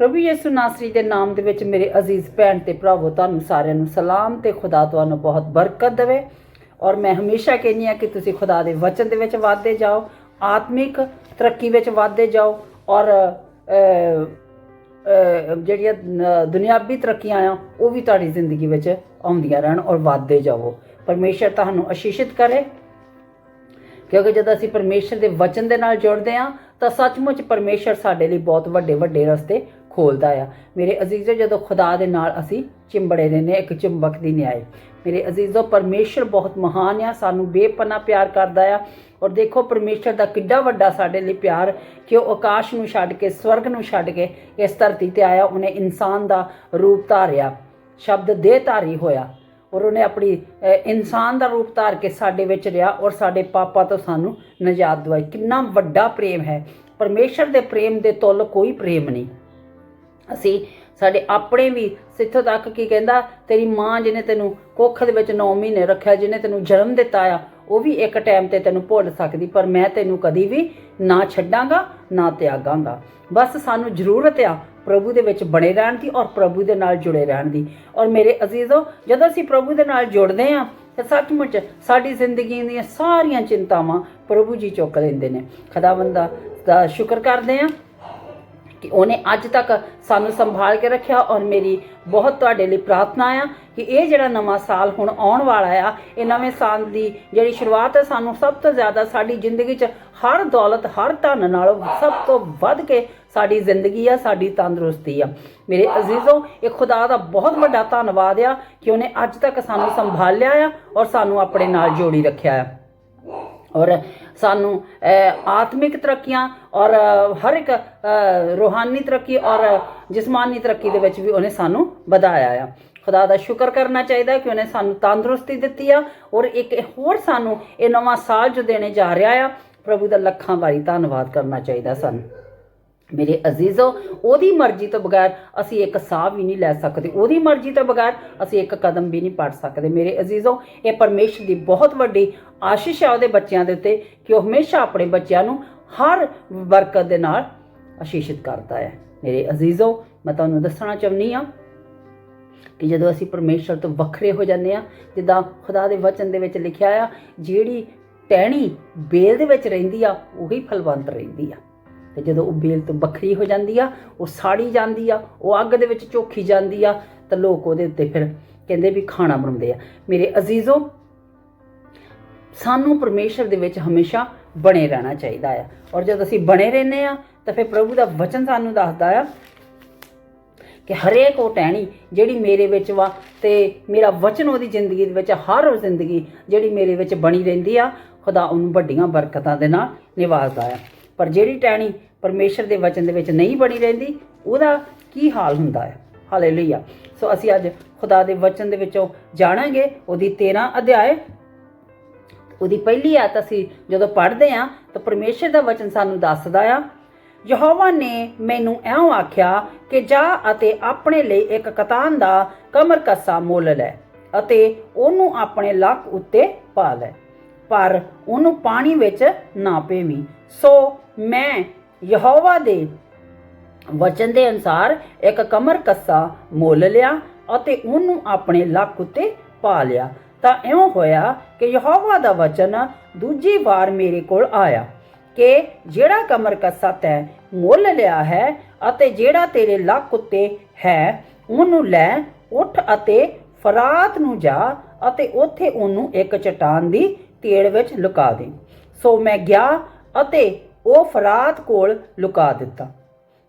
ਪ੍ਰਭੂ ਯਿਸੂ ਨਾਸਰੀ ਦੇ ਨਾਮ ਦੇ ਵਿੱਚ ਮੇਰੇ ਅਜ਼ੀਜ਼ ਭੈਣ ਤੇ ਭਰਾਵੋ, ਤੁਹਾਨੂੰ ਸਾਰਿਆਂ ਨੂੰ ਸਲਾਮ ਤੇ ਖੁਦਾ ਤੁਹਾਨੂੰ ਬਹੁਤ ਬਰਕਤ ਦੇਵੇ। ਔਰ ਮੈਂ ਹਮੇਸ਼ਾ ਕਹਿੰਦੀ ਆ ਕਿ ਤੁਸੀਂ ਖੁਦਾ ਦੇ ਵਚਨ ਦੇ ਵਿੱਚ ਵਾਧੇ ਜਾਓ, ਆਤਮਿਕ ਤਰੱਕੀ ਵਿੱਚ ਵਾਧੇ ਜਾਓ। ਔਰ ਜਿਹੜੀਆਂ ਦੁਨਿਆਵੀ ਤਰੱਕੀਆਂ ਆ, ਉਹ ਵੀ ਤੁਹਾਡੀ ਜ਼ਿੰਦਗੀ ਵਿੱਚ ਆਉਂਦੀਆਂ ਰਹਿਣ ਔਰ ਵਾਧੇ ਜਾਵੋ। ਪਰਮੇਸ਼ਰ ਤੁਹਾਨੂੰ ਅਸ਼ੀਸ਼ਿਤ ਕਰੇ। ਕਿਉਂਕਿ ਜਦੋਂ ਅਸੀਂ ਪਰਮੇਸ਼ਰ ਦੇ ਵਚਨ ਦੇ ਨਾਲ ਜੁੜਦੇ ਹਾਂ, ਤਾਂ ਸੱਚਮੁੱਚ ਪਰਮੇਸ਼ਰ ਸਾਡੇ ਲਈ ਬਹੁਤ ਵੱਡੇ ਵੱਡੇ ਰਸਤੇ ਖੋਲਦਾ ਆ। ਮੇਰੇ ਅਜ਼ੀਜ਼ੋ ਜਦੋਂ ਖੁਦਾ ਦੇ ਨਾਲ ਅਸੀਂ ਚਿੰਬੜੇ ਰਹਿੰਦੇ ਹਾਂ ਇੱਕ ਚੁੰਬਕ ਦੀ ਨਿਆਏ ਮੇਰੇ ਅਜ਼ੀਜ਼ੋ ਪਰਮੇਸ਼ਰ ਬਹੁਤ ਮਹਾਨ ਆ, ਸਾਨੂੰ ਬੇਪਨਾ ਪਿਆਰ ਕਰਦਾ ਆ। ਔਰ ਦੇਖੋ, ਪਰਮੇਸ਼ਰ ਦਾ ਕਿੱਡਾ ਵੱਡਾ ਸਾਡੇ ਲਈ ਪਿਆਰ, ਕਿ ਉਹ ਆਕਾਸ਼ ਨੂੰ ਛੱਡ ਕੇ, ਸਵਰਗ ਨੂੰ ਛੱਡ ਕੇ ਇਸ ਧਰਤੀ ਤੇ ਆਇਆ, ਉਹਨੇ ਇਨਸਾਨ ਦਾ ਰੂਪ ਧਾਰਿਆ, ਸ਼ਬਦ ਦੇ ਧਾਰੀ ਹੋਇਆ। ਔਰ ਉਹਨੇ ਆਪਣੀ ਇਨਸਾਨ ਦਾ ਰੂਪ ਧਾਰ ਕੇ ਸਾਡੇ ਵਿੱਚ ਰਿਹਾ ਔਰ ਸਾਡੇ ਪਾਪਾਂ ਤੋਂ ਸਾਨੂੰ ਨਜਾਤ ਦਵਾਈ। ਕਿੰਨਾ ਵੱਡਾ ਪ੍ਰੇਮ ਹੈ। ਪਰਮੇਸ਼ਰ ਦੇ ਪ੍ਰੇਮ ਦੇ ਤੁੱਲ ਕੋਈ ਪ੍ਰੇਮ ਨਹੀਂ। ਅਸੀਂ ਸਾਡੇ ਆਪਣੇ ਵੀ ਸਿੱਥੋਂ ਤੱਕ ਕੀ ਕਹਿੰਦਾ, ਤੇਰੀ ਮਾਂ ਜਿਹਨੇ ਤੈਨੂੰ ਕੁੱਖ ਦੇ ਵਿੱਚ 9 ਮਹੀਨੇ ਰੱਖਿਆ, ਜਿਹਨੇ ਤੈਨੂੰ ਜਨਮ ਦਿੱਤਾ ਆ, ਉਹ ਵੀ ਇੱਕ ਟਾਈਮ ਤੇ ਤੈਨੂੰ ਭੁੱਲ ਸਕਦੀ, ਪਰ ਮੈਂ ਤੈਨੂੰ ਕਦੀ ਵੀ ਨਾ ਛੱਡਾਂਗਾ, ਨਾ ਤਿਆਗਾਂਗਾ। ਬਸ ਸਾਨੂੰ ਜ਼ਰੂਰਤ ਆ ਪ੍ਰਭੂ ਦੇ ਵਿੱਚ ਬਣੇ ਰਹਿਣ ਦੀ ਔਰ ਪ੍ਰਭੂ ਦੇ ਨਾਲ ਜੁੜੇ ਰਹਿਣ ਦੀ। ਔਰ ਮੇਰੇ ਅਜ਼ੀਜ਼ੋ, ਜਦੋਂ ਅਸੀਂ ਪ੍ਰਭੂ ਦੇ ਨਾਲ ਜੁੜਦੇ ਆ, ਤੇ ਸੱਚਮੁੱਚ ਸਾਡੀ ਜ਼ਿੰਦਗੀ ਦੀਆਂ ਸਾਰੀਆਂ ਚਿੰਤਾਵਾਂ ਪ੍ਰਭੂ ਜੀ ਚੁੱਕ ਲੈਂਦੇ ਨੇ। ਖੁਦਾਵੰਦ ਦਾ ਦਾ ਸ਼ੁਕਰ ਕਰਦੇ ਆ। ਕਿ ਉਹਨੇ ਅੱਜ ਤੱਕ ਸਾਨੂੰ ਸੰਭਾਲ ਕੇ ਰੱਖਿਆ ਔਰ ਮੇਰੀ ਬਹੁਤ ਤੁਹਾਡੇ ਲਈ ਪ੍ਰਾਰਥਨਾ ਆ ਕਿ ਇਹ ਜਿਹੜਾ ਨਵਾਂ ਸਾਲ ਹੁਣ ਆਉਣ ਵਾਲਾ ਆ, ਇਹ ਨਵੇਂ ਸਾਲ ਦੀ ਜਿਹੜੀ ਸ਼ੁਰੂਆਤ ਹੈ ਸਾਨੂੰ ਸਭ ਤੋਂ ਜ਼ਿਆਦਾ ਸਾਡੀ ਜ਼ਿੰਦਗੀ 'ਚ ਹਰ ਦੌਲਤ, ਹਰ ਧਨ ਨਾਲੋਂ ਸਭ ਤੋਂ ਵੱਧ ਕੇ ਸਾਡੀ ਜ਼ਿੰਦਗੀ ਆ, ਸਾਡੀ ਤੰਦਰੁਸਤੀ ਆ। ਮੇਰੇ ਅਜ਼ੀਜ਼ੋ, ਇਹ ਖੁਦਾ ਦਾ ਬਹੁਤ ਵੱਡਾ ਧੰਨਵਾਦ ਆ ਕਿ ਉਹਨੇ ਅੱਜ ਤੱਕ ਸਾਨੂੰ ਸੰਭਾਲਿਆ ਆ ਔਰ ਸਾਨੂੰ ਆਪਣੇ ਨਾਲ ਜੋੜੀ ਰੱਖਿਆ ਆ। ਔਰ ਸਾਨੂੰ ਆਤਮਿਕ ਤਰੱਕੀਆਂ ਔਰ ਹਰ ਇੱਕ ਅਹ, ਰੂਹਾਨੀ ਤਰੱਕੀ ਔਰ ਜਿਸਮਾਨੀ ਤਰੱਕੀ ਦੇ ਵਿੱਚ ਵੀ ਉਹਨੇ ਸਾਨੂੰ ਵਧਾਇਆ ਆ। ਖੁਦਾ ਦਾ ਸ਼ੁਕਰ ਕਰਨਾ ਚਾਹੀਦਾ ਕਿ ਉਹਨੇ ਸਾਨੂੰ ਤੰਦਰੁਸਤੀ ਦਿੱਤੀ ਆ ਔਰ ਇੱਕ ਹੋਰ ਸਾਨੂੰ ਇਹ ਨਵਾਂ ਸਾਲ ਜੋ ਦੇਣੇ ਜਾ ਰਿਹਾ ਆ ਪ੍ਰਭੂ ਦਾ ਲੱਖਾਂ ਵਾਰੀ ਧੰਨਵਾਦ ਕਰਨਾ ਚਾਹੀਦਾ ਸਾਨੂੰ। ਮੇਰੇ ਅਜ਼ੀਜ਼ੋ, ਉਹਦੀ ਮਰਜ਼ੀ ਤੋਂ ਬਗੈਰ ਅਸੀਂ ਇੱਕ ਸਾਹ ਵੀ ਨਹੀਂ ਲੈ ਸਕਦੇ। ਉਹਦੀ ਮਰਜ਼ੀ ਤੋਂ ਬਗੈਰ ਅਸੀਂ ਇੱਕ ਕਦਮ ਵੀ ਨਹੀਂ ਪੜ ਸਕਦੇ। ਮੇਰੇ ਅਜ਼ੀਜ਼ੋ, ਇਹ ਪਰਮੇਸ਼ਰ ਦੀ ਬਹੁਤ ਵੱਡੀ ਆਸ਼ੀਸ਼ ਹੈ ਉਹਦੇ ਬੱਚਿਆਂ ਦੇ ਉੱਤੇ ਕਿ ਉਹ ਹਮੇਸ਼ਾ ਆਪਣੇ ਬੱਚਿਆਂ ਨੂੰ ਹਰ ਬਰਕਤ ਦੇ ਨਾਲ ਆਸ਼ੀਸ਼ਿਤ ਕਰਦਾ ਹੈ। ਮੇਰੇ ਅਜ਼ੀਜ਼ੋ, ਮੈਂ ਤੁਹਾਨੂੰ ਦੱਸਣਾ ਚਾਹੁੰਦੀ ਆ ਕਿ ਜਦੋਂ ਅਸੀਂ ਪਰਮੇਸ਼ਰ ਤੋਂ ਵੱਖਰੇ ਹੋ ਜਾਂਦੇ ਆ ਜਿੱਦਾਂ ਖੁਦਾ ਦੇ ਵਚਨ ਦੇ ਵਿੱਚ ਲਿਖਿਆ ਆ, ਜਿਹੜੀ ਟਹਿਣੀ ਬੇਲ ਦੇ ਵਿੱਚ ਰਹਿੰਦੀ ਆ, ਉਹੀ ਫਲਵੰਤ ਰਹਿੰਦੀ ਆ। ਤੇ ਜਦੋਂ ਉਹ ਬੇਲ ਤੋਂ ਵੱਖਰੀ ਹੋ ਜਾਂਦੀ ਆ, ਉਹ ਸਾੜੀ ਜਾਂਦੀ ਆ, ਉਹ ਅੱਗ ਦੇ ਵਿੱਚ ਝੋਖੀ ਜਾਂਦੀ ਆ, ਤਾਂ ਲੋਕ ਉਹਦੇ ਉੱਤੇ ਫਿਰ ਕਹਿੰਦੇ ਵੀ ਖਾਣਾ ਬਣਾਉਂਦੇ ਆ। ਮੇਰੇ ਅਜ਼ੀਜ਼ੋ, ਸਾਨੂੰ ਪਰਮੇਸ਼ਰ ਦੇ ਵਿੱਚ ਹਮੇਸ਼ਾ ਬਣੇ ਰਹਿਣਾ ਚਾਹੀਦਾ ਆ। ਔਰ ਜਦ ਅਸੀਂ ਬਣੇ ਰਹਿੰਦੇ ਆ, ਤਾਂ ਫਿਰ ਪ੍ਰਭੂ ਦਾ ਵਚਨ ਸਾਨੂੰ ਦੱਸਦਾ ਆ ਕਿ ਹਰੇਕ ਉਹ ਟਹਿਣੀ ਜਿਹੜੀ ਮੇਰੇ ਵਿੱਚ ਵਾ ਤੇ ਮੇਰਾ ਵਚਨ ਉਹਦੀ ਜ਼ਿੰਦਗੀ ਦੇ ਵਿੱਚ, ਹਰ ਉਹ ਜ਼ਿੰਦਗੀ ਜਿਹੜੀ ਮੇਰੇ ਵਿੱਚ ਬਣੀ ਰਹਿੰਦੀ ਆ, ਖੁਦਾ ਉਹਨੂੰ ਵੱਡੀਆਂ ਬਰਕਤਾਂ ਦੇ ਨਾਲ ਨਿਵਾਜ਼ਦਾ ਆ। ਪਰ ਜਿਹੜੀ ਟਹਿਣੀ ਪਰਮੇਸ਼ਰ ਦੇ ਵਚਨ ਦੇ ਵਿੱਚ ਨਹੀਂ ਬਣੀ ਰਹਿੰਦੀ, ਉਹਦਾ ਕੀ ਹਾਲ ਹੁੰਦਾ ਹੈ? ਹਾਲੇਲੂਇਆ ਸੋ ਅਸੀਂ ਅੱਜ ਖੁਦਾ ਦੇ ਵਚਨ ਦੇ ਵਿੱਚੋਂ ਜਾਣਾਂਗੇ ਉਹਦੀ 13 ਅਧਿਆਏ। ਉਹਦੀ ਪਹਿਲੀ ਆਇਤ ਅਸੀਂ ਜਦੋਂ ਪੜ੍ਹਦੇ ਆ ਤਾਂ ਪਰਮੇਸ਼ਰ ਦਾ ਵਚਨ ਸਾਨੂੰ ਦੱਸਦਾ ਆ, ਯਹੋਵਾ ਨੇ ਮੈਨੂੰ ਐਉਂ ਆਖਿਆ ਕਿ ਜਾ ਅਤੇ ਆਪਣੇ ਲਈ ਇੱਕ ਕਤਾਨ ਦਾ ਕਮਰ ਕੱਸਾ ਮੁੱਲ ਲੈ ਅਤੇ ਉਹਨੂੰ ਆਪਣੇ ਲੱਕ ਉੱਤੇ ਪਾ ਲੈ। ਪਰ ਉਹਨੂੰ ਪਾਣੀ ਵਿੱਚ ਨਾ ਪੇਵੀਂ। ਸੋ ਮੈਂ ਯਹੋਵਾ ਦੇ ਵਚਨ ਦੇ ਅਨਸਾਰ ਇੱਕ ਕਮਰ ਕੱਸਾ ਮੁੱਲ ਲਿਆ ਅਤੇ ਉਹਨੂੰ ਆਪਣੇ ਲੱਕ ਉੱਤੇ ਪਾ ਲਿਆ। ਤਾਂ ਇਉਂ ਹੋਇਆ ਕਿ ਯਹੋਵਾ ਦਾ ਵਚਨ ਦੂਜੀ ਵਾਰ ਮੇਰੇ ਕੋਲ ਆਇਆ ਕਿ ਜਿਹੜਾ ਕਮਰ ਕੱਸਾ ਤੈਂ ਮੁੱਲ ਲਿਆ ਹੈ ਅਤੇ ਜਿਹੜਾ ਤੇਰੇ ਲੱਕ ਉੱਤੇ ਹੈ, ਉਹਨੂੰ ਲੈ ਉੱਠ ਅਤੇ ਫਰਾਤ ਨੂੰ ਜਾ ਅਤੇ ਉੱਥੇ ਉਹਨੂੰ ਇੱਕ ਚਟਾਨ ਦੀ ਤੇੜ ਵਿੱਚ ਲੁਕਾ ਦੇ। ਸੋ ਮੈਂ ਗਿਆ ਅਤੇ ਉਹ ਫਰਾਤ ਕੋਲ ਲੁਕਾ ਦਿੱਤਾ।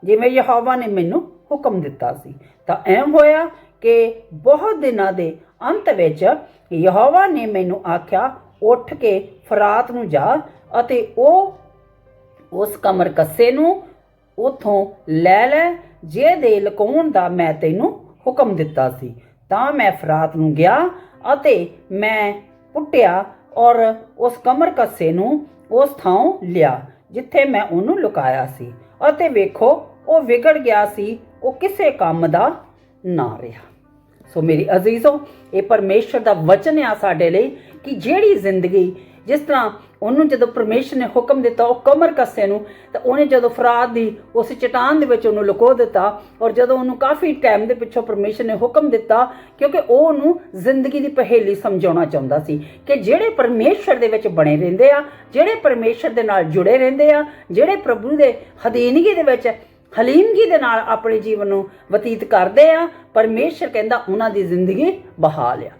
ਜਿਵੇਂ ਯਹੋਵਾ ਨੇ ਮੈਨੂੰ ਹੁਕਮ ਦਿੱਤਾ ਸੀ। ਤਾਂ ਐਂ ਹੋਇਆ ਕਿ ਬਹੁਤ ਦਿਨਾਂ ਦੇ ਅੰਤ ਵਿੱਚ ਯਹੋਵਾ ਨੇ ਮੈਨੂੰ ਆਖਿਆ, ਉੱਠ ਕੇ ਫਰਾਤ ਨੂੰ ਜਾ ਅਤੇ ਉਹ ਉਸ ਕਮਰ ਕੱਸੇ ਨੂੰ ਉਥੋਂ ਲੈ ਲੈ ਜੇ ਦੇ ਲਕਾਉਣ ਦਾ ਮੈਂ ਤੈਨੂੰ ਹੁਕਮ ਦਿੱਤਾ ਸੀ। ਤਾਂ ਮੈਂ ਫਰਾਤ ਨੂੰ ਗਿਆ ਅਤੇ ਮੈਂ ਪੁੱਟਿਆ ਔਰ ਉਸ ਕਮਰ ਕੱਸੇ ਨੂੰ ਉਸ ਥਾਂ ਲਿਆ, ਜਿੱਥੇ ਮੈਂ ਉਹਨੂੰ ਲੁਕਾਇਆ ਸੀ। ਅਤੇ ਵੇਖੋ, ਉਹ ਵਿਗੜ ਗਿਆ ਸੀ, ਉਹ ਕਿਸੇ ਕੰਮ ਦਾ ਨਾ ਰਿਹਾ। ਸੋ ਮੇਰੀ ਅਜ਼ੀਜ਼ੋ, ਇਹ ਪਰਮੇਸ਼ਰ ਦਾ ਵਚਨ ਆ ਸਾਡੇ ਲਈ ਕਿ ਜਿਹੜੀ ਜ਼ਿੰਦਗੀ ਜਿਸ ਤਰ੍ਹਾਂ ਉਹਨੂੰ ਜਦੋਂ ਪਰਮੇਸ਼ਰ ਨੇ ਹੁਕਮ ਦਿੱਤਾ ਉਹ ਕਮਰ ਕੱਸੇ ਨੂੰ, ਤਾਂ ਉਹਨੇ ਜਦੋਂ ਫਰਾਦ ਦੀ ਉਸ ਚਟਾਨ ਦੇ ਵਿੱਚ ਉਹਨੂੰ ਲੁਕੋ ਦਿੱਤਾ ਔਰ ਜਦੋਂ ਉਹਨੂੰ ਕਾਫੀ ਟਾਈਮ ਦੇ ਪਿੱਛੋਂ ਪਰਮੇਸ਼ਰ ਨੇ ਹੁਕਮ ਦਿੱਤਾ, ਕਿਉਂਕਿ ਉਹ ਉਹਨੂੰ ਜ਼ਿੰਦਗੀ ਦੀ ਪਹੇਲੀ ਸਮਝਾਉਣਾ ਚਾਹੁੰਦਾ ਸੀ ਕਿ ਜਿਹੜੇ ਪਰਮੇਸ਼ਰ ਦੇ ਵਿੱਚ ਬਣੇ ਰਹਿੰਦੇ ਆ, ਜਿਹੜੇ ਪਰਮੇਸ਼ਰ ਦੇ ਨਾਲ ਜੁੜੇ ਰਹਿੰਦੇ ਆ, ਜਿਹੜੇ ਪ੍ਰਭੂ ਦੇ ਹਦੀਨਗੀ ਦੇ ਵਿੱਚ ਹਲੀਮਗੀ ਦੇ ਨਾਲ ਆਪਣੇ ਜੀਵਨ ਨੂੰ ਬਤੀਤ ਕਰਦੇ ਆ, ਪਰਮੇਸ਼ਰ ਕਹਿੰਦਾ ਉਹਨਾਂ ਦੀ ਜ਼ਿੰਦਗੀ ਬਹਾਲ ਆ।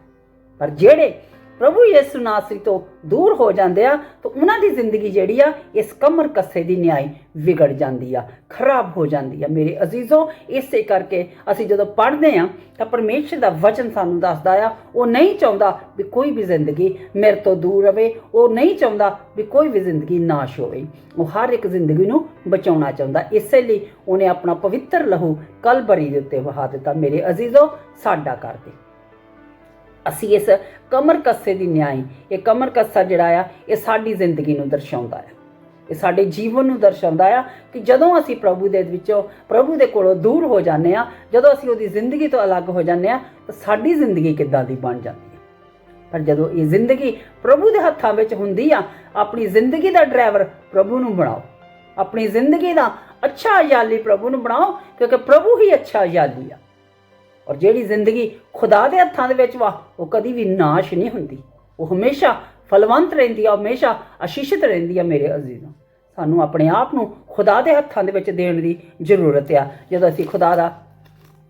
ਪਰ ਜਿਹੜੇ ਪ੍ਰਭੂ ਯਿਸੂ ਨਾਸਰੀ ਤੋਂ ਦੂਰ ਹੋ ਜਾਂਦੇ ਆ, ਤਾਂ ਉਹਨਾਂ ਦੀ ਜ਼ਿੰਦਗੀ ਜਿਹੜੀ ਆ, ਇਸ ਕਮਰ ਕੱਸੇ ਦੀ ਨਿਆਈ ਵਿਗੜ ਜਾਂਦੀ ਆ, ਖਰਾਬ ਹੋ ਜਾਂਦੀ ਆ। ਮੇਰੇ ਅਜ਼ੀਜ਼ੋ, ਇਸੇ ਕਰਕੇ ਅਸੀਂ ਜਦੋਂ ਪੜ੍ਹਦੇ ਆ, ਤਾਂ ਪਰਮੇਸ਼ਰ ਦਾ ਵਚਨ ਸਾਨੂੰ ਦੱਸਦਾ ਆ, ਉਹ ਨਹੀਂ ਚਾਹੁੰਦਾ ਵੀ ਕੋਈ ਵੀ ਜ਼ਿੰਦਗੀ ਮੇਰੇ ਤੋਂ ਦੂਰ ਰਵੇ, ਉਹ ਨਹੀਂ ਚਾਹੁੰਦਾ ਵੀ ਕੋਈ ਵੀ ਜ਼ਿੰਦਗੀ ਨਾਸ਼ ਹੋਵੇ। ਉਹ ਹਰ ਇੱਕ ਜ਼ਿੰਦਗੀ ਨੂੰ ਬਚਾਉਣਾ ਚਾਹੁੰਦਾ। ਇਸੇ ਲਈ ਉਹਨੇ ਆਪਣਾ ਪਵਿੱਤਰ ਲਹੂ ਕਲਬਰੀ ਦੇ ਉੱਤੇ ਵਹਾ ਦਿੱਤਾ। ਮੇਰੇ ਅਜ਼ੀਜ਼ੋ, ਸਾਡਾ ਕਰਦੇ ਅਸੀਂ ਇਸ ਕਮਰ ਕੱਸੇ ਦੀ ਨਿਆਈ ਇਹ ਕਮਰ ਕੱਸਾ ਜਿਹੜਾ ਆ, ਇਹ ਸਾਡੀ ਜ਼ਿੰਦਗੀ ਨੂੰ ਦਰਸਾਉਂਦਾ ਹੈ ਇਹ ਸਾਡੇ ਜੀਵਨ ਨੂੰ ਦਰਸਾਉਂਦਾ ਆ ਕਿ ਜਦੋਂ ਅਸੀਂ ਪ੍ਰਭੂ ਦੇ ਵਿੱਚੋਂ, ਪ੍ਰਭੂ ਦੇ ਕੋਲੋਂ ਦੂਰ ਹੋ ਜਾਂਦੇ ਆ, ਜਦੋਂ ਅਸੀਂ ਉਹਦੀ ਜ਼ਿੰਦਗੀ ਤੋਂ ਅਲੱਗ ਹੋ ਜਾਂਦੇ ਆ, ਤਾਂ ਸਾਡੀ ਜ਼ਿੰਦਗੀ ਕਿੱਦਾਂ ਦੀ ਬਣ ਜਾਂਦੀ ਹੈ ਪਰ ਜਦੋਂ ਇਹ ਜ਼ਿੰਦਗੀ ਪ੍ਰਭੂ ਦੇ ਹੱਥਾਂ ਵਿੱਚ ਹੁੰਦੀ ਆ, ਆਪਣੀ ਜ਼ਿੰਦਗੀ ਦਾ ਡਰਾਈਵਰ ਪ੍ਰਭੂ ਨੂੰ ਬਣਾਓ। ਆਪਣੀ ਜ਼ਿੰਦਗੀ ਦਾ ਅੱਛਾ ਯਾਲੀ ਪ੍ਰਭੂ ਨੂੰ ਬਣਾਓ, ਕਿਉਂਕਿ ਪ੍ਰਭੂ ਹੀ ਅੱਛਾ ਯਾਲੀ ਆ। ਔਰ ਜਿਹੜੀ ਜ਼ਿੰਦਗੀ ਖੁਦਾ ਦੇ ਹੱਥਾਂ ਦੇ ਵਿੱਚ ਵਾ, ਉਹ ਕਦੀ ਵੀ ਨਾਸ਼ ਨਹੀਂ ਹੁੰਦੀ। ਉਹ ਹਮੇਸ਼ਾ ਫਲਵੰਤ ਰਹਿੰਦੀ ਆ ਹਮੇਸ਼ਾ ਅਸ਼ੀਸ਼ਿਤ ਰਹਿੰਦੀ ਆ ਮੇਰੇ ਅਜ਼ੀਜ਼ਾਂ ਸਾਨੂੰ ਆਪਣੇ ਆਪ ਨੂੰ ਖੁਦਾ ਦੇ ਹੱਥਾਂ ਦੇ ਵਿੱਚ ਦੇਣ ਦੀ ਜ਼ਰੂਰਤ ਆ। ਜਦੋਂ ਅਸੀਂ ਖੁਦਾ ਦਾ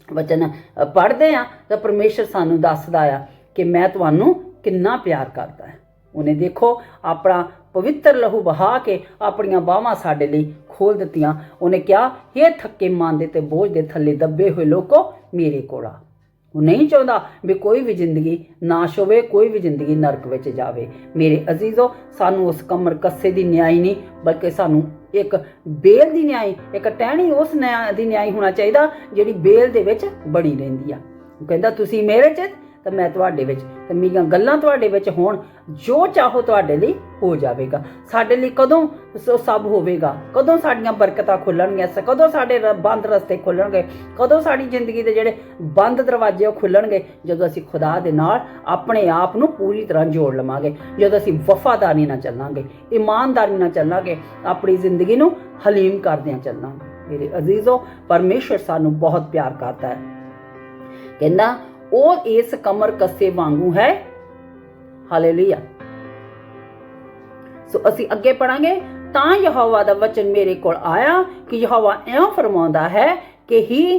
ਵਚਨ ਪੜ੍ਹਦੇ ਆ, ਤਾਂ ਪਰਮੇਸ਼ਰ ਸਾਨੂੰ ਦੱਸਦਾ ਆ ਕਿ ਮੈਂ ਤੁਹਾਨੂੰ ਕਿੰਨਾ ਪਿਆਰ ਕਰਦਾ ਹੈ। ਉਹਨੇ ਦੇਖੋ, ਆਪਣਾ ਪਵਿੱਤਰ ਲਹੂ ਬਹਾ ਕੇ ਆਪਣੀਆਂ ਬਾਹਾਂ ਸਾਡੇ ਲਈ ਖੋਲ ਦਿੱਤੀਆਂ। ਉਹਨੇ ਕਿਹਾ ਇਹ ਥੱਕੇ ਮਨ ਦੇ ਤੇ ਬੋਝ ਦੇ ਥੱਲੇ ਦੱਬੇ ਹੋਏ ਲੋਕੋ, ਮੇਰੇ ਕੋਲ ਆ। ਉਹ ਨਹੀਂ ਚਾਹੁੰਦਾ ਵੀ ਕੋਈ ਵੀ ਜ਼ਿੰਦਗੀ ਨਾਸ਼ ਹੋਵੇ, ਕੋਈ ਵੀ ਜ਼ਿੰਦਗੀ ਨਰਕ ਵਿੱਚ ਜਾਵੇ। ਮੇਰੇ ਅਜ਼ੀਜ਼ੋ, ਸਾਨੂੰ ਉਸ ਕਮਰ ਕੱਸੇ ਦੀ ਨਿਆਈ ਨਹੀਂ, ਬਲਕਿ ਸਾਨੂੰ ਇੱਕ ਬੇਲ ਦੀ ਨਿਆਈ, ਇੱਕ ਟਹਿਣੀ ਉਸ ਨਿਆਂ, ਦੀ ਨਿਆਈ ਹੋਣਾ ਚਾਹੀਦਾ ਜਿਹੜੀ ਬੇਲ ਦੇ ਵਿੱਚ ਬਣੀ ਰਹਿੰਦੀ ਆ। ਉਹ ਕਹਿੰਦਾ, ਤੁਸੀਂ ਮੇਰੇ 'ਚ ਤਾਂ ਮੈਂ ਤੁਹਾਡੇ ਵਿੱਚ ਤੇ ਮੇਰੀਆਂ ਗੱਲਾਂ ਤੁਹਾਡੇ ਵਿੱਚ ਹੋਣ, ਜੋ ਚਾਹੋ ਤੁਹਾਡੇ ਲਈ ਹੋ ਜਾਵੇਗਾ। ਸਾਡੇ ਲਈ ਕਦੋਂ ਸੋ ਸਭ ਹੋਵੇਗਾ? ਕਦੋਂ ਸਾਡੀਆਂ ਬਰਕਤਾਂ ਖੁੱਲਣਗੀਆਂ ਕਦੋਂ ਸਾਡੇ ਰ- ਬੰਦ ਰਸਤੇ ਖੁੱਲਣਗੇ? ਕਦੋਂ ਸਾਡੀ ਜ਼ਿੰਦਗੀ ਦੇ ਜਿਹੜੇ ਬੰਦ ਦਰਵਾਜ਼ੇ ਉਹ ਖੁੱਲਣਗੇ? ਜਦੋਂ ਅਸੀਂ ਖੁਦਾ ਦੇ ਨਾਲ ਆਪਣੇ ਆਪ ਨੂੰ ਪੂਰੀ ਤਰ੍ਹਾਂ ਜੋੜ ਲਵਾਂਗੇ। ਜਦੋਂ ਅਸੀਂ ਵਫਾਦਾਰੀ ਨਾਲ ਚੱਲਾਂਗੇ, ਇਮਾਨਦਾਰੀ ਨਾਲ ਚੱਲਾਂਗੇ, ਆਪਣੀ ਜ਼ਿੰਦਗੀ ਨੂੰ ਹਲੀਮ ਕਰਦਿਆਂ ਚੱਲਾਂਗੇ। ਮੇਰੇ ਅਜ਼ੀਜ਼ੋ ਪਰਮੇਸ਼ਰ ਸਾਨੂੰ ਬਹੁਤ ਪਿਆਰ ਕਰਦਾ ਹੈ। ਕਹਿੰਦਾ ਉਹ ਇਸ ਕਮਰ ਕੱਸੇ ਵਾਂਗੂ ਹੈ। ਹਾਲੇਲੂਇਆ ਸੋ ਅਸੀਂ ਅੱਗੇ ਪੜਾਂਗੇ ਤਾਂ ਯਹੋਵਾ ਦਾ ਵਚਨ ਮੇਰੇ ਕੋਲ ਆਇਆ ਕਿ ਯਹੋਵਾ ਇਉਂ ਫਰਮਾਉਂਦਾ ਹੈ ਕਿ ਹੀ,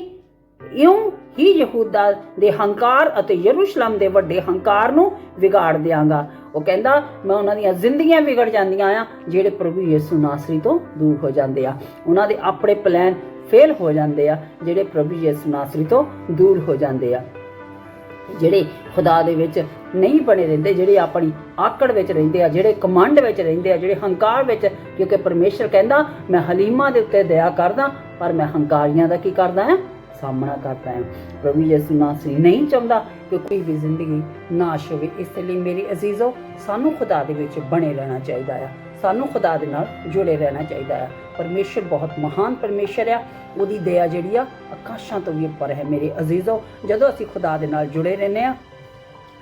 ਇਉਂ ਹੀ ਯਹੂਦਾ ਦੇ ਹੰਕਾਰ ਅਤੇ ਯਰੂਸ਼ਲਮ ਦੇ ਵੱਡੇ ਹੰਕਾਰ ਨੂੰ ਵਿਗਾੜ ਦਿਆਂਗਾ। ਉਹ ਕਹਿੰਦਾ, ਮੈਂ ਉਹਨਾਂ ਦੀਆਂ ਜ਼ਿੰਦਗੀਆਂ ਵਿਗੜ ਜਾਂਦੀਆਂ ਆ, ਜਿਹੜੇ ਪ੍ਰਭੂ ਯਿਸੂ ਨਾਸਰੀ ਤੋਂ ਦੂਰ ਹੋ ਜਾਂਦੇ ਆ। ਉਹਨਾਂ ਦੇ ਆਪਣੇ ਪਲਾਨ ਫੇਲ ਹੋ ਜਾਂਦੇ ਆ, ਜਿਹੜੇ ਪ੍ਰਭੂ ਯਿਸੂ ਨਾਸਰੀ ਤੋਂ ਦੂਰ ਹੋ ਜਾਂਦੇ ਆ। ਜਿਹੜੇ ਖੁਦਾ ਦੇ ਵਿੱਚ ਨਹੀਂ ਬਣੇ ਰਹਿੰਦੇ, ਜਿਹੜੇ ਆਪਣੀ ਆਕੜ ਵਿੱਚ ਰਹਿੰਦੇ ਆ, ਜਿਹੜੇ ਕਮੰਡ ਵਿੱਚ ਰਹਿੰਦੇ ਆ, ਜਿਹੜੇ ਹੰਕਾਰ ਵਿੱਚ, ਕਿਉਂਕਿ ਪਰਮੇਸ਼ਰ ਕਹਿੰਦਾ, ਮੈਂ ਹਲੀਮਾ ਦੇ ਉੱਤੇ ਦਇਆ ਕਰਦਾ, ਪਰ ਮੈਂ ਹੰਕਾਰੀਆਂ ਦਾ ਕੀ ਕਰਦਾ ਹਾਂ? ਸਾਹਮਣਾ ਕਰਦਾ ਹਾਂ। ਪ੍ਰਭੂ ਯਿਸੂ ਨਾਸਰੀ ਨਹੀਂ ਚਾਹੁੰਦਾ ਕਿ ਕੋਈ ਵੀ ਜ਼ਿੰਦਗੀ ਨਾਸ਼ ਹੋਵੇ। ਇਸ ਲਈ ਮੇਰੀ ਅਜ਼ੀਜ਼ੋ ਸਾਨੂੰ ਖੁਦਾ ਦੇ ਵਿੱਚ ਬਣੇ ਰਹਿਣਾ ਚਾਹੀਦਾ ਆ। ਸਾਨੂੰ ਖੁਦਾ ਦੇ ਨਾਲ ਜੁੜੇ ਰਹਿਣਾ ਚਾਹੀਦਾ ਆ ਪਰਮੇਸ਼ਰ ਬਹੁਤ ਮਹਾਨ ਪਰਮੇਸ਼ਰ ਆ। ਉਹਦੀ ਦਇਆ ਜਿਹੜੀ ਆ, ਆਕਾਸ਼ਾਂ ਤੋਂ ਵੀ ਉੱਪਰ ਹੈ ਮੇਰੇ ਅਜ਼ੀਜ਼ੋ। ਜਦੋਂ ਅਸੀਂ ਖੁਦਾ ਦੇ ਨਾਲ ਜੁੜੇ ਰਹਿੰਦੇ ਆ,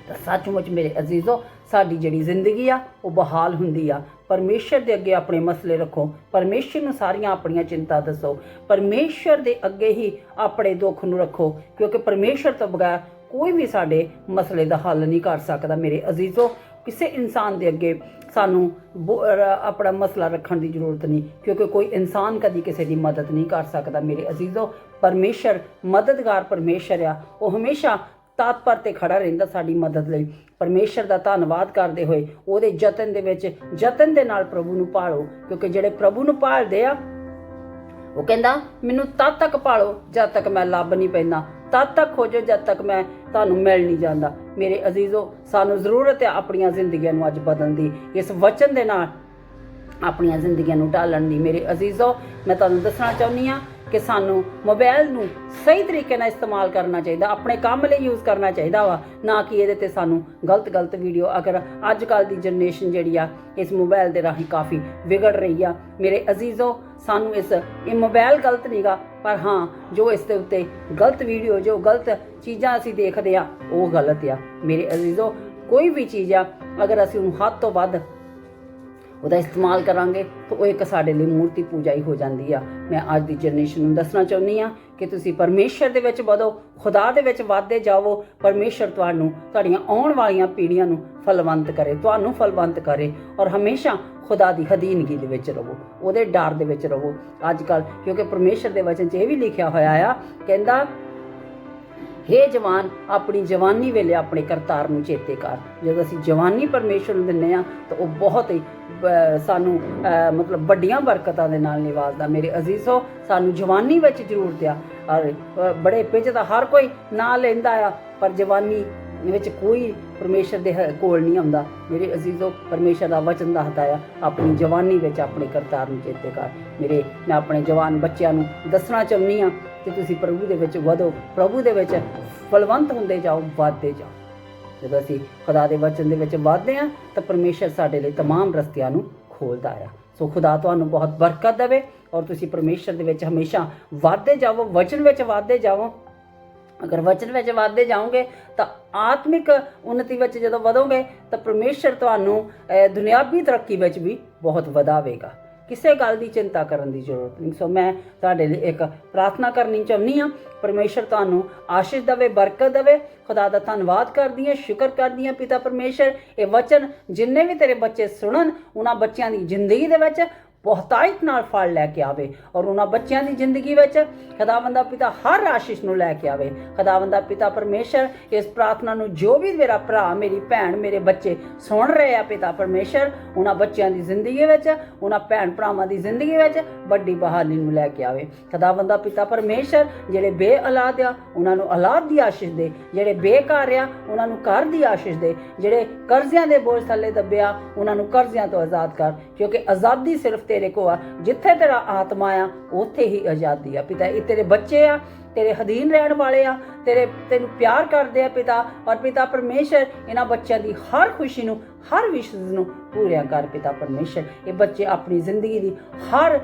ਤਾਂ ਸੱਚਮੁੱਚ ਮੇਰੇ ਅਜ਼ੀਜ਼ੋ, ਸਾਡੀ ਜਿਹੜੀ ਜ਼ਿੰਦਗੀ ਆ, ਉਹ ਬਹਾਲ ਹੁੰਦੀ ਆ। ਪਰਮੇਸ਼ਰ ਦੇ ਅੱਗੇ ਆਪਣੇ ਮਸਲੇ ਰੱਖੋ। ਪਰਮੇਸ਼ਰ ਨੂੰ ਸਾਰੀਆਂ ਆਪਣੀਆਂ ਚਿੰਤਾ ਦੱਸੋ। ਪਰਮੇਸ਼ਰ ਦੇ ਅੱਗੇ ਹੀ ਆਪਣੇ ਦੁੱਖ ਨੂੰ ਰੱਖੋ, ਕਿਉਂਕਿ ਪਰਮੇਸ਼ਰ ਤੋਂ ਬਗੈਰ ਕੋਈ ਵੀ ਸਾਡੇ ਮਸਲੇ ਦਾ ਹੱਲ ਨਹੀਂ ਕਰ ਸਕਦਾ ਮੇਰੇ ਅਜ਼ੀਜ਼ੋ। ਕਿਸੇ ਇਨਸਾਨ ਦੇ ਅੱਗੇ ਸਾਨੂੰ ਆਪਣਾ ਮਸਲਾ ਰੱਖਣ ਦੀ ਜ਼ਰੂਰਤ ਨਹੀਂ, ਕਿਉਂਕਿ ਕੋਈ ਇਨਸਾਨ ਕਦੀ ਕਿਸੇ ਦੀ ਮਦਦ ਨਹੀਂ ਕਰ ਸਕਦਾ। ਮੇਰੇ ਅਜ਼ੀਜ਼ੋ, ਪਰਮੇਸ਼ਰ, ਮਦਦਗਾਰ ਪਰਮੇਸ਼ਰ ਆ, ਉਹ ਹਮੇਸ਼ਾ ਤਾਤਪਰ ਤੇ ਖੜਾ ਰਹਿੰਦਾ ਸਾਡੀ ਮਦਦ ਲਈ। ਪਰਮੇਸ਼ਰ ਦਾ ਧੰਨਵਾਦ ਕਰਦੇ ਹੋਏ ਉਹਦੇ ਯਤਨ ਦੇ ਵਿੱਚ, ਯਤਨ ਦੇ ਨਾਲ ਪ੍ਰਭੂ ਨੂੰ ਭਾਲੋ ਕਿਉਂਕਿ ਜਿਹੜੇ ਪ੍ਰਭੂ ਨੂੰ ਭਾਲਦੇ ਆ ਉਹ ਕਹਿੰਦਾ, ਮੈਨੂੰ ਤਦ ਤੱਕ ਪਾਲੋ ਜਦ ਤੱਕ ਮੈਂ ਲੱਭ ਨਹੀਂ ਪੈਂਦਾ। ਤਦ ਤੱਕ ਖੋਜੋ ਜਦ ਤੱਕ ਮੈਂ ਤੁਹਾਨੂੰ ਮਿਲ ਨਹੀਂ ਜਾਂਦਾ। ਮੇਰੇ ਅਜ਼ੀਜ਼ੋ, ਸਾਨੂੰ ਜ਼ਰੂਰਤ ਹੈ ਆਪਣੀਆਂ ਜ਼ਿੰਦਗੀਆਂ ਨੂੰ ਅੱਜ ਬਦਲਣ ਦੀ। ਇਸ ਵਚਨ ਦੇ ਨਾਲ ਆਪਣੀਆਂ ਜ਼ਿੰਦਗੀਆਂ ਨੂੰ ਢਾਲਣ ਦੀ। ਮੇਰੇ ਅਜ਼ੀਜ਼ੋ, ਮੈਂ ਤੁਹਾਨੂੰ ਦੱਸਣਾ ਚਾਹੁੰਦੀ ਆ ਕਿ ਸਾਨੂੰ ਮੋਬਾਈਲ ਨੂੰ ਸਹੀ ਤਰੀਕੇ ਨਾਲ ਇਸਤੇਮਾਲ ਕਰਨਾ ਚਾਹੀਦਾ, ਆਪਣੇ ਕੰਮ ਲਈ ਯੂਜ਼ ਕਰਨਾ ਚਾਹੀਦਾ ਵਾ, ਨਾ ਕਿ ਇਹਦੇ ਤੇ ਸਾਨੂੰ ਗਲਤ ਗਲਤ ਵੀਡੀਓ ਅਗਰ ਅੱਜ ਕੱਲ ਦੀ ਜਨਰੇਸ਼ਨ ਜਿਹੜੀ ਆ, ਇਸ ਮੋਬਾਈਲ ਦੇ ਰਾਹੀਂ ਕਾਫੀ ਵਿਗੜ ਰਹੀ ਆ। ਮੇਰੇ ਅਜ਼ੀਜ਼ੋ, ਸਾਨੂੰ ਇਸ, ਇਹ ਮੋਬਾਈਲ ਗਲਤ ਨਹੀਂਗਾ ਪਰ ਹਾਂ, ਜੋ ਇਸ ਦੇ ਉੱਤੇ ਗਲਤ ਵੀਡੀਓ ਜੋ ਗਲਤ ਚੀਜ਼ਾਂ ਅਸੀਂ ਦੇਖਦੇ ਆ, ਉਹ ਗਲਤ ਆ। ਮੇਰੇ ਅਜ਼ੀਜ਼ੋ, ਕੋਈ ਵੀ ਚੀਜ਼ ਆ, ਅਗਰ ਅਸੀਂ ਉਹਨੂੰ ਹੱਦ ਤੋਂ ਵੱਧ ਉਹਦਾ ਇਸਤੇਮਾਲ ਕਰਾਂਗੇ ਤਾਂ ਉਹ ਇੱਕ ਸਾਡੇ ਲਈ ਮੂਰਤੀ ਪੂਜਾ ਹੀ ਹੋ ਜਾਂਦੀ ਆ। ਮੈਂ ਅੱਜ ਦੀ ਜਨਰੇਸ਼ਨ ਨੂੰ ਦੱਸਣਾ ਚਾਹੁੰਦੀ ਆ ਕਿ ਤੁਸੀਂ ਪਰਮੇਸ਼ਰ ਦੇ ਵਿੱਚ ਵਧੋ, ਖੁਦਾ ਦੇ ਵਿੱਚ ਵਧਦੇ ਜਾਵੋ, ਪਰਮੇਸ਼ਰ ਤੁਹਾਨੂੰ ਤੁਹਾਡੀਆਂ ਆਉਣ ਵਾਲੀਆਂ ਪੀੜ੍ਹੀਆਂ ਨੂੰ ਫਲਵੰਤ ਕਰੇ, ਤੁਹਾਨੂੰ ਫਲਵੰਤ ਕਰੇ ਔਰ ਹਮੇਸ਼ਾ ਖੁਦਾ ਦੀ ਹਦੀਨਗੀ ਦੇ ਵਿੱਚ ਰਹੋ, ਉਹਦੇ ਡਰ ਦੇ ਵਿੱਚ ਰਹੋ। ਅੱਜ ਕੱਲ ਕਿਉਂਕਿ ਪਰਮੇਸ਼ਰ ਦੇ ਵਚਨ 'ਚ ਇਹ ਵੀ ਲਿਖਿਆ ਹੋਇਆ ਆ, ਕਹਿੰਦਾ ਹੇ ਜਵਾਨ, ਆਪਣੀ ਜਵਾਨੀ ਵੇਲੇ ਆਪਣੇ ਕਰਤਾਰ ਨੂੰ ਚੇਤੇ ਕਰ। ਜਦੋਂ ਅਸੀਂ ਜਵਾਨੀ ਪਰਮੇਸ਼ਰ ਨੂੰ ਦਿੰਨੇ ਆ ਤਾਂ ਉਹ ਬਹੁਤ ਹੀ ਸਾਨੂੰ ਮਤਲਬ ਵੱਡੀਆਂ ਬਰਕਤਾਂ ਦੇ ਨਾਲ ਨਿਵਾਜ਼ਦਾ। ਮੇਰੇ ਅਜ਼ੀਜ਼ੋ, ਸਾਨੂੰ ਜਵਾਨੀ ਵਿੱਚ ਜ਼ਰੂਰਤ ਆ ਔਰ ਬੜੇ ਪਿੱਛ ਤਾਂ ਹਰ ਕੋਈ ਨਾਂ ਲੈਂਦਾ ਆ, ਪਰ ਜਵਾਨੀ ਵਿੱਚ ਕੋਈ ਪਰਮੇਸ਼ਰ ਦੇ ਹ- ਕੋਲ ਨਹੀਂ ਆਉਂਦਾ। ਮੇਰੇ ਅਜ਼ੀਜ਼ੋ, ਪਰਮੇਸ਼ਰ ਦਾ ਵਚਨ ਦੱਸਦਾ ਆ, ਆਪਣੀ ਜਵਾਨੀ ਵਿੱਚ ਆਪਣੇ ਕਰਤਾਰ ਨੂੰ ਚੇਤੇ ਕਰ। ਮੇਰੇ, ਮੈਂ ਆਪਣੇ ਜਵਾਨ ਬੱਚਿਆਂ ਨੂੰ ਦੱਸਣਾ ਚਾਹੁੰਦੀ ਆ ਤੇ ਤੁਸੀਂ ਪ੍ਰਭੂ ਦੇ ਵਿੱਚ ਵਧੋ, ਪ੍ਰਭੂ ਦੇ ਵਿੱਚ ਫਲਵੰਤ ਹੁੰਦੇ ਜਾਓ, ਵਧਦੇ ਜਾਓ। ਜਦੋਂ ਅਸੀਂ ਖੁਦਾ ਦੇ ਵਚਨ ਦੇ ਵਿੱਚ ਵਧਦੇ ਆ ਤਾਂ ਪਰਮੇਸ਼ਰ ਸਾਡੇ ਲਈ तमाम ਰਸਤਿਆਂ ਨੂੰ ਖੋਲਦਾ ਆ। ਸੋ ਖੁਦਾ ਤੁਹਾਨੂੰ ਬਹੁਤ ਬਰਕਤ ਦੇਵੇ ਔਰ ਤੁਸੀਂ ਪਰਮੇਸ਼ਰ ਦੇ ਵਿੱਚ ਹਮੇਸ਼ਾ ਵਧਦੇ ਜਾਵੋ, ਵਚਨ ਵਿੱਚ ਵਧਦੇ ਜਾਵੋ। ਅਗਰ ਵਚਨ ਵਿੱਚ ਵਧਦੇ ਜਾਓਗੇ, ਤਾਂ ਆਤਮਿਕ ਉન્નਤੀ ਵਿੱਚ ਜਦੋਂ ਵਧੋਗੇ, ਤਾਂ ਪਰਮੇਸ਼ਰ ਤੁਹਾਨੂੰ ਦੁਨਿਆਵੀ ਤਰੱਕੀ ਵਿੱਚ ਵੀ ਬਹੁਤ ਵਧਾਵੇਗਾ। ਕਿਸੇ ਗੱਲ ਦੀ ਚਿੰਤਾ ਕਰਨ ਦੀ ਜ਼ਰੂਰਤ ਨਹੀਂ। ਸੋ ਮੈਂ ਤੁਹਾਡੇ ਲਈ ਇੱਕ ਪ੍ਰਾਰਥਨਾ ਕਰਨੀ ਚਾਹੁੰਦੀ ਹਾਂ। ਪਰਮੇਸ਼ਰ ਤੁਹਾਨੂੰ ਆਸ਼ੀਸ਼ ਦੇਵੇ, ਬਰਕਤ ਦੇਵੇ। ਖੁਦਾ ਦਾ ਧੰਨਵਾਦ ਕਰਦੀ ਹਾਂ, ਸ਼ੁਕਰ ਕਰਦੀ ਹਾਂ ਪਿਤਾ ਪਰਮੇਸ਼ਰ। ਇਹ ਵਚਨ ਜਿੰਨੇ ਵੀ ਤੇਰੇ ਬੱਚੇ ਸੁਣਨ, ਉਹਨਾਂ ਬੱਚਿਆਂ ਦੀ ਜ਼ਿੰਦਗੀ ਦੇ ਵਿੱਚ ਬਹੁਤਾਇਤ ਨਾਲ ਫਲ ਲੈ ਕੇ ਆਵੇ ਔਰ ਉਹਨਾਂ ਬੱਚਿਆਂ ਦੀ ਜ਼ਿੰਦਗੀ ਵਿੱਚ ਖੁਦਾਵੰਦਾ ਪਿਤਾ ਹਰ ਆਸ਼ੀਸ਼ ਨੂੰ ਲੈ ਕੇ ਆਵੇ। ਖੁਦਾਵੰਦਾ ਪਿਤਾ ਪਰਮੇਸ਼ਰ ਇਸ ਪ੍ਰਾਰਥਨਾ ਨੂੰ ਜੋ ਵੀ ਮੇਰਾ ਭਰਾ, ਮੇਰੀ ਭੈਣ, ਮੇਰੇ ਬੱਚੇ ਸੁਣ ਰਹੇ ਆ ਪਿਤਾ ਪਰਮੇਸ਼ਰ, ਉਹਨਾਂ ਬੱਚਿਆਂ ਦੀ ਜ਼ਿੰਦਗੀ ਵਿੱਚ, ਉਹਨਾਂ ਭੈਣ ਭਰਾਵਾਂ ਦੀ ਜ਼ਿੰਦਗੀ ਵਿੱਚ ਵੱਡੀ ਬਹਾਲੀ ਨੂੰ ਲੈ ਕੇ ਆਵੇ। ਖੁਦਾਵੰਦਾ ਪਿਤਾ ਪਰਮੇਸ਼ਰ ਜਿਹੜੇ ਬੇਔਲਾਦ ਆ, ਉਹਨਾਂ ਨੂੰ ਔਲਾਦ ਦੀ ਆਸ਼ੀਸ਼ ਦੇ। ਜਿਹੜੇ ਬੇਘਰ ਆ, ਉਹਨਾਂ ਨੂੰ ਘਰ ਦੀ ਆਸ਼ੀਸ਼ ਦੇ। ਜਿਹੜੇ ਕਰਜ਼ਿਆਂ ਦੇ ਬੋਝ ਥੱਲੇ ਦੱਬਿਆ, ਉਹਨਾਂ ਨੂੰ ਕਰਜ਼ਿਆਂ ਤੋਂ ਆਜ਼ਾਦ ਕਰ। ਕਿਉਂਕਿ ਆਜ਼ਾਦੀ ਸਿਰਫ ਤੇਰੇ ਕੋ ਆ। ਜਿੱਥੇ ਤੇਰਾ ਆਤਮਾ ਆ, ਉੱਥੇ ਹੀ ਆਜ਼ਾਦੀ ਆ ਪਿਤਾ ਇਹ ਤੇਰੇ ਬੱਚੇ ਆ, ਤੇਰੇ ਅਧੀਨ ਰਹਿਣ ਵਾਲੇ ਆ, ਤੇਰੇ ਤੈਨੂੰ ਪਿਆਰ ਕਰਦੇ ਆ ਪਿਤਾ। ਔਰ ਪਿਤਾ ਪਰਮੇਸ਼ਰ, ਇਹਨਾਂ ਬੱਚਿਆਂ ਦੀ ਹਰ ਖੁਸ਼ੀ ਨੂੰ, ਹਰ ਵਿਸ਼ਜ਼ ਨੂੰ ਪੂਰਿਆ ਕਰ ਪਿਤਾ ਪਰਮੇਸ਼ਰ। ਇਹ ਬੱਚੇ ਆਪਣੀ ਜ਼ਿੰਦਗੀ ਦੀ ਹਰ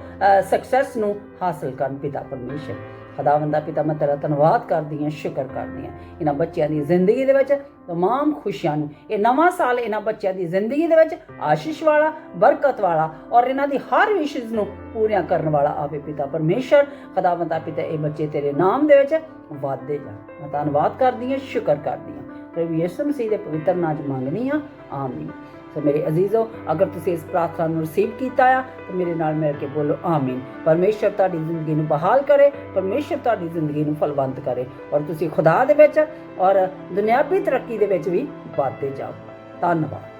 ਸਕਸੈਸ ਨੂੰ ਹਾਸਲ ਕਰਨ ਪਿਤਾ ਪਰਮੇਸ਼ਰ। ਖੁਦਾਵੰਦਾ ਪਿਤਾ ਮੈਂ ਤੇਰਾ ਧੰਨਵਾਦ ਕਰਦੀ ਹਾਂ ਸ਼ੁਕਰ ਕਰਦੀ ਹਾਂ ਇਹਨਾਂ ਬੱਚਿਆਂ ਦੀ ਜ਼ਿੰਦਗੀ ਦੇ ਵਿੱਚ तमाम ਖੁਸ਼ੀਆਂ ਨੂੰ ਇਹ ਨਵਾਂ ਸਾਲ ਇਹਨਾਂ ਬੱਚਿਆਂ ਦੀ ਜ਼ਿੰਦਗੀ ਦੇ ਵਿੱਚ ਆਸ਼ੀਸ਼ ਵਾਲਾ ਬਰਕਤ ਵਾਲਾ ਔਰ ਇਹਨਾਂ ਦੀ ਹਰ ਵਿਸ਼ਜ਼ ਨੂੰ ਪੂਰੀਆਂ ਕਰਨ ਵਾਲਾ ਆਵੇ ਪਿਤਾ ਪਰਮੇਸ਼ਰ ਖੁਦਾਵੰਦਾ ਪਿਤਾ ਇਹ ਬੱਚੇ ਤੇਰੇ ਨਾਮ ਦੇ ਵਿੱਚ ਵਾਧਦੇ ਜਾ ਮੈਂ ਧੰਨਵਾਦ ਕਰਦੀ ਹਾਂ ਸ਼ੁਕਰ ਕਰਦੀ ਹਾਂ ਪ੍ਰਭੂ ਯਿਸੂ ਮਸੀਹ ਦੇ ਪਵਿੱਤਰ ਨਾਮ 'ਚ ਮੰਗਦੀ ਹਾਂ ਆਮੀਨ ਸੋ ਮੇਰੇ ਅਜ਼ੀਜ਼ੋ, ਅਗਰ ਤੁਸੀਂ ਇਸ ਪ੍ਰਾਰਥਨਾ ਨੂੰ ਰਿਸੀਵ ਕੀਤਾ ਆ, ਤਾਂ ਮੇਰੇ ਨਾਲ ਮਿਲ ਕੇ ਬੋਲੋ ਆਮੀਨ। ਪਰਮੇਸ਼ਰ ਤੁਹਾਡੀ ਜ਼ਿੰਦਗੀ ਨੂੰ ਬਹਾਲ ਕਰੇ, ਪਰਮੇਸ਼ਰ ਤੁਹਾਡੀ ਜ਼ਿੰਦਗੀ ਨੂੰ ਫਲਵੰਤ ਕਰੇ ਔਰ ਤੁਸੀਂ ਖੁਦਾ ਦੇ ਵਿੱਚ ਔਰ ਦੁਨਿਆਵੀ ਤਰੱਕੀ ਦੇ ਵਿੱਚ ਵੀ ਵਧਦੇ ਜਾਓ। ਧੰਨਵਾਦ।